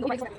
Gracias.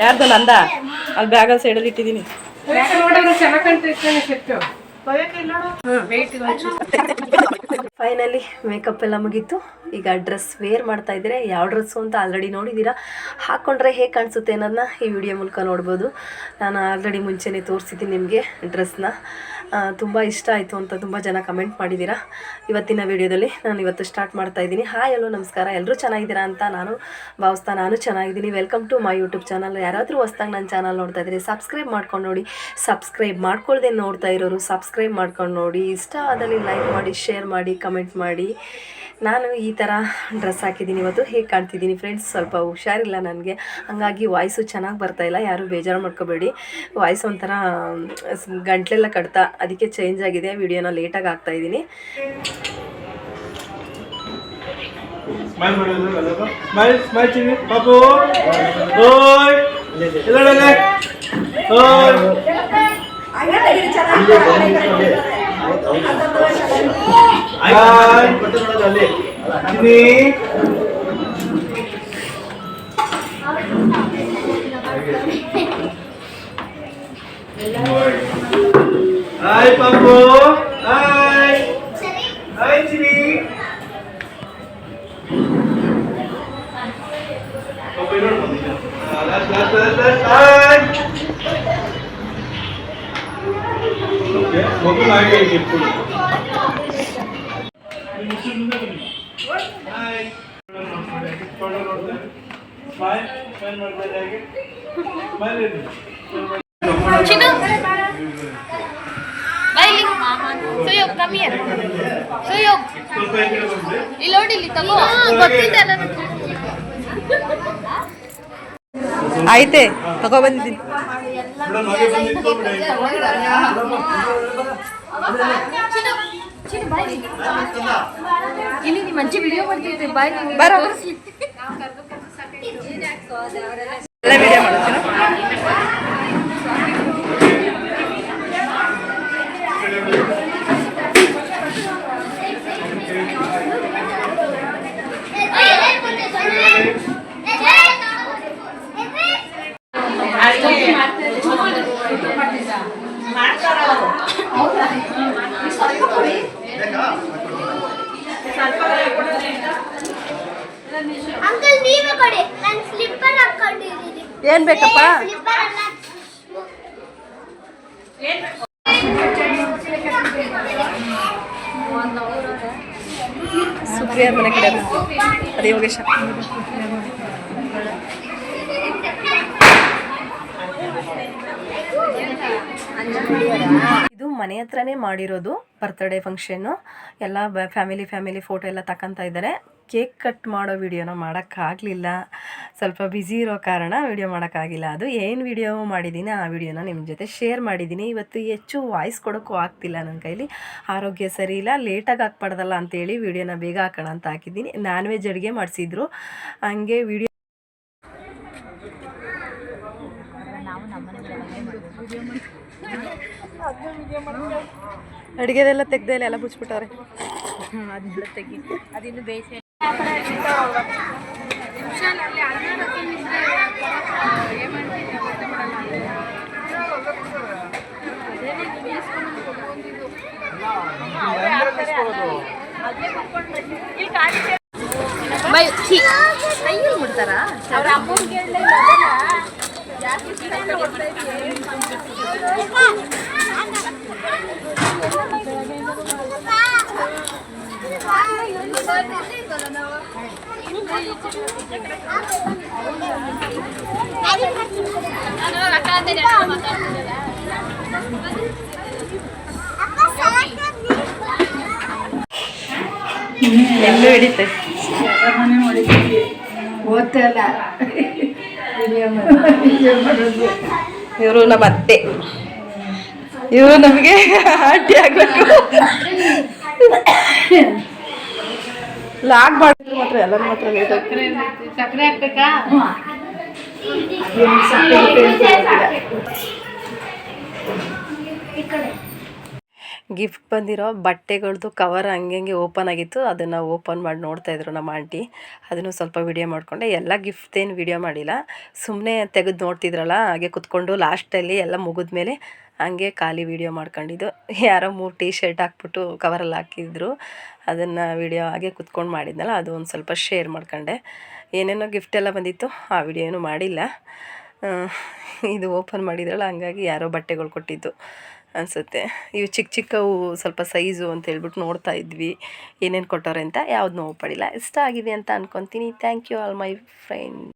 ಯಾರ್ದು ನಂದ? ಅಲ್ಲಿ ಬ್ಯಾಗಲ್ಲಿ ಸೈಡಲ್ಲಿ ಇಟ್ಟಿದ್ದೀನಿ. ಫೈನಲಿ ಮೇಕಪ್ ಎಲ್ಲ ಮುಗೀತು. ಈಗ ಡ್ರೆಸ್ ವೇರ್ ಮಾಡ್ತಾ ಇದ್ರೆ ಯಾವ ಡ್ರೆಸ್ಸು ಅಂತ ಆಲ್ರೆಡಿ ನೋಡಿದ್ದೀರಾ? ಹಾಕೊಂಡ್ರೆ ಹೇಗೆ ಕಾಣಿಸುತ್ತೆ ಅನ್ನೋದನ್ನ ಈ ವಿಡಿಯೋ ಮೂಲಕ ನೋಡ್ಬೋದು. ನಾನು ಆಲ್ರೆಡಿ ಮುಂಚೆನೇ ತೋರಿಸಿದ್ದೀನಿ ನಿಮಗೆ ಡ್ರೆಸ್ನ ತುಂಬ ಇಷ್ಟ ಆಯಿತು ಅಂತ ತುಂಬ ಜನ ಕಮೆಂಟ್ ಮಾಡಿದ್ದೀರಾ. ಇವತ್ತಿನ ವಿಡಿಯೋದಲ್ಲಿ ನಾನು ಇವತ್ತು ಸ್ಟಾರ್ಟ್ ಮಾಡ್ತಾ ಇದ್ದೀನಿ. ಹಾಯ್ ಹಲೋ ನಮಸ್ಕಾರ. ಎಲ್ಲರೂ ಚೆನ್ನಾಗಿದ್ದೀರಾ ಅಂತ ನಾನು ಭಾವಿಸ್ತಾ ನಾನು ಚೆನ್ನಾಗಿದ್ದೀನಿ. Welcome to my YouTube channel ಯಾರಾದರೂ ಹೊಸ್ದಾಗಿ ನನ್ನ ಚಾನಲ್ ನೋಡ್ತಾ ಇದ್ದೀರಿ ಸಬ್ಸ್ಕ್ರೈಬ್ ಮಾಡ್ಕೊಂಡು ನೋಡಿ. ಸಬ್ಸ್ಕ್ರೈಬ್ ಮಾಡ್ಕೊಳ್ಳದೆ ನೋಡ್ತಾ ಇರೋರು ಸಬ್ಸ್ಕ್ರೈಬ್ ಮಾಡ್ಕೊಂಡು ನೋಡಿ. ಇಷ್ಟ ಆದಲ್ಲಿ ಲೈಕ್ ಮಾಡಿ ಶೇರ್ ಮಾಡಿ ಕಮೆಂಟ್ ಮಾಡಿ. ನಾನು ಈ ಥರ ಡ್ರೆಸ್ ಹಾಕಿದ್ದೀನಿ ಇವತ್ತು. ಹೇಗೆ ಕಾಣ್ತಿದ್ದೀನಿ ಫ್ರೆಂಡ್ಸ್ ಸ್ವಲ್ಪ ಹುಷಾರಿಲ್ಲ ನನಗೆ. ಹಾಗಾಗಿ ವಾಯ್ಸು ಚೆನ್ನಾಗಿ ಬರ್ತಾ ಇಲ್ಲ. ಯಾರು ಬೇಜಾರು ಮಾಡ್ಕೋಬೇಡಿ. ವಾಯ್ಸ್ ಒಂಥರ ಸ್- ಗಂಟ್ಲೆಲ್ಲ ಕಡ್ತಾ ಅದಕ್ಕೆ ಚೇಂಜ್ ಆಗಿದೆ. ವಿಡಿಯೋನ ಲೇಟಾಗಿ ಹಾಕ್ತಾ ಇದ್ದೀನಿ. 네. 아이 빵고 아이 아이 지니 아, 라스 라스 라스 아이 오케이 먹고 나게 이제 풀 ಚಿನ್ನು. ಬೈಲಿ ಸುಯೋಗ್ ಕಮ್ಮಿ ಸುಯೋಗ್. ಇಲ್ಲಿ ನೋಡಿ ಇಲ್ಲಿ ತಗೋ. ಗೊತ್ತಿದೆ ಅಲ್ಲ ನಂಗೆ. ಆಯ್ತೆ ತಗೊಬಂದಿದ್ದೀನಿ ಇಲ್ಲಿ ನಿಮ್ಮ ಅಜ್ಜಿ ವಿಡಿಯೋ ಮಾಡ್ತಿದ್ದೆ ಬಾಯ್ ನಿಂಗೆ ಬರೋ. ಏನು ಬೇಕಪ್ಪ? ಸ್ಲಿಪ್ಪರ್ ಅಲ್ಲ ಸುಪ್ರಿಯ ಮನೆ ಕಡೆ ಅದು. ಯೋಗೇಶ. ಇದು ಮನೆ ಹತ್ರನೇ ಮಾಡಿರೋದು ಬರ್ತ್ಡೇ ಫಂಕ್ಷನ್ ಎಲ್ಲ ಫ್ಯಾಮಿಲಿ ಫ್ಯಾಮಿಲಿ ಫೋಟೋ ಎಲ್ಲ ತಕ್ಕಂತ ಇದ್ದಾರೆ. ಕೇಕ್ ಕಟ್ ಮಾಡೋ ವಿಡಿಯೋನ ಮಾಡೋಕ್ಕಾಗಲಿಲ್ಲ. ಸ್ವಲ್ಪ ಬ್ಯುಸಿ ಇರೋ ಕಾರಣ ವಿಡಿಯೋ ಮಾಡೋಕ್ಕಾಗಿಲ್ಲ. ಅದು ಏನು ವಿಡಿಯೋ ಮಾಡಿದ್ದೀನಿ ಆ ವಿಡಿಯೋನ ನಿಮ್ಮ ಜೊತೆ ಶೇರ್ ಮಾಡಿದ್ದೀನಿ ಇವತ್ತು ಹೆಚ್ಚು ವಾಯ್ಸ್ ಕೊಡೋಕ್ಕೂ ಆಗ್ತಿಲ್ಲ ನನ್ನ ಕೈಲಿ. ಆರೋಗ್ಯ ಸರಿ ಇಲ್ಲ, ಲೇಟಾಗಿ ಹಾಕ್ಬಾರ್ದಲ್ಲ ಅಂತೇಳಿ ವಿಡಿಯೋನ ಬೇಗ ಹಾಕೋಣ ಅಂತ ಹಾಕಿದ್ದೀನಿ. ನಾನ್ ವೆಜ್ ಅಡುಗೆ ಮಾಡಿಸಿದ್ರು. ಹಂಗೆ ವಿಡಿಯೋ ಅಡುಗೆದೆಲ್ಲ ತೆಗ್ದೆ ಎಲ್ಲ ಮುಚ್ಬಿಟ್ಟವ್ರೆ ಅದನ್ನೆಲ್ಲ ತೆಗಿ ಅದಿನ್ನು ಬೇಯಿಸಿ ಬೈ ಕೈಯಲ್ಲಿ ಮುಡ್ತಾರಾ ಅವ್ರ ಅಮ್ಮನ ಎಲ್ಲೂ ಹಿಡಿತೆ ಓದ್ತಲ್ಲ ಇವರು ನಮ್ಮ ಅತ್ತೆ ಇವರು ನಮಗೆ ಆಂಟಿ ಆಗ್ಬೇಕು ಲಾಗ್ ಮಾಡಿದ್ರೆ ಮಾತ್ರ ಎಲ್ಲರ ಮಾತ್ರ ಲೇಟ್ ಆಗ್ತದೆ ಸಕ್ಕರೆ ಹಾಕ್ಬೇಕಾ ಗಿಫ್ಟ್ ಬಂದಿರೋ ಬಟ್ಟೆಗಳದ್ದು ಕವರ್ ಹಂಗೆ ಓಪನ್ ಆಗಿತ್ತು. ಅದನ್ನು ಓಪನ್ ಮಾಡಿ ನೋಡ್ತಾ ಇದ್ರು ನಮ್ಮ ಆಂಟಿ ಅದನ್ನು ಸ್ವಲ್ಪ ವಿಡಿಯೋ ಮಾಡಿಕೊಂಡೆ. ಎಲ್ಲ ಗಿಫ್ಟ್ ಏನು ವಿಡಿಯೋ ಮಾಡಿಲ್ಲ. ಸುಮ್ಮನೆ ತೆಗೆದು ನೋಡ್ತಿದ್ರಲ್ಲ, ಹಾಗೆ ಕುತ್ಕೊಂಡು ಲಾಸ್ಟಲ್ಲಿ ಎಲ್ಲ ಮುಗಿದ್ಮೇಲೆ ಹಂಗೆ ಖಾಲಿ ವಿಡಿಯೋ ಮಾಡ್ಕೊಂಡಿದ್ದು. ಯಾರೋ ಮೂರು ಟೀ ಶರ್ಟ್ ಹಾಕ್ಬಿಟ್ಟು ಕವರಲ್ಲಿ ಹಾಕಿದ್ರು. ಅದನ್ನು ವಿಡಿಯೋ ಹಾಗೆ ಕುತ್ಕೊಂಡು ಮಾಡಿದ್ನಲ್ಲ, ಅದು ಒಂದು ಸ್ವಲ್ಪ ಶೇರ್ ಮಾಡ್ಕೊಂಡೆ. ಏನೇನೋ ಗಿಫ್ಟ್ ಎಲ್ಲ ಬಂದಿತ್ತು, ಆ ವಿಡಿಯೋ ಮಾಡಿಲ್ಲ. ಇದು ಓಪನ್ ಮಾಡಿದ್ರಲ್ಲ, ಹಂಗಾಗಿ ಯಾರೋ ಬಟ್ಟೆಗಳು ಕೊಟ್ಟಿದ್ದು. ಅನಿಸುತ್ತೆ. ಇವು ಚಿಕ್ಕ ಚಿಕ್ಕವು ಸ್ವಲ್ಪ ಸೈಜು ಅಂತ ಹೇಳ್ಬಿಟ್ಟು ನೋಡ್ತಾ ಇದ್ವಿ. ಏನೇನು ಕೊಟ್ಟವ್ರೆ ಅಂತ ಯಾವ್ದು ನೋವು ಪಡಿಲ್ಲ. ಇಷ್ಟ ಆಗಿದೆ ಅಂತ ಅನ್ಕೊತೀನಿ. Thank you all my friend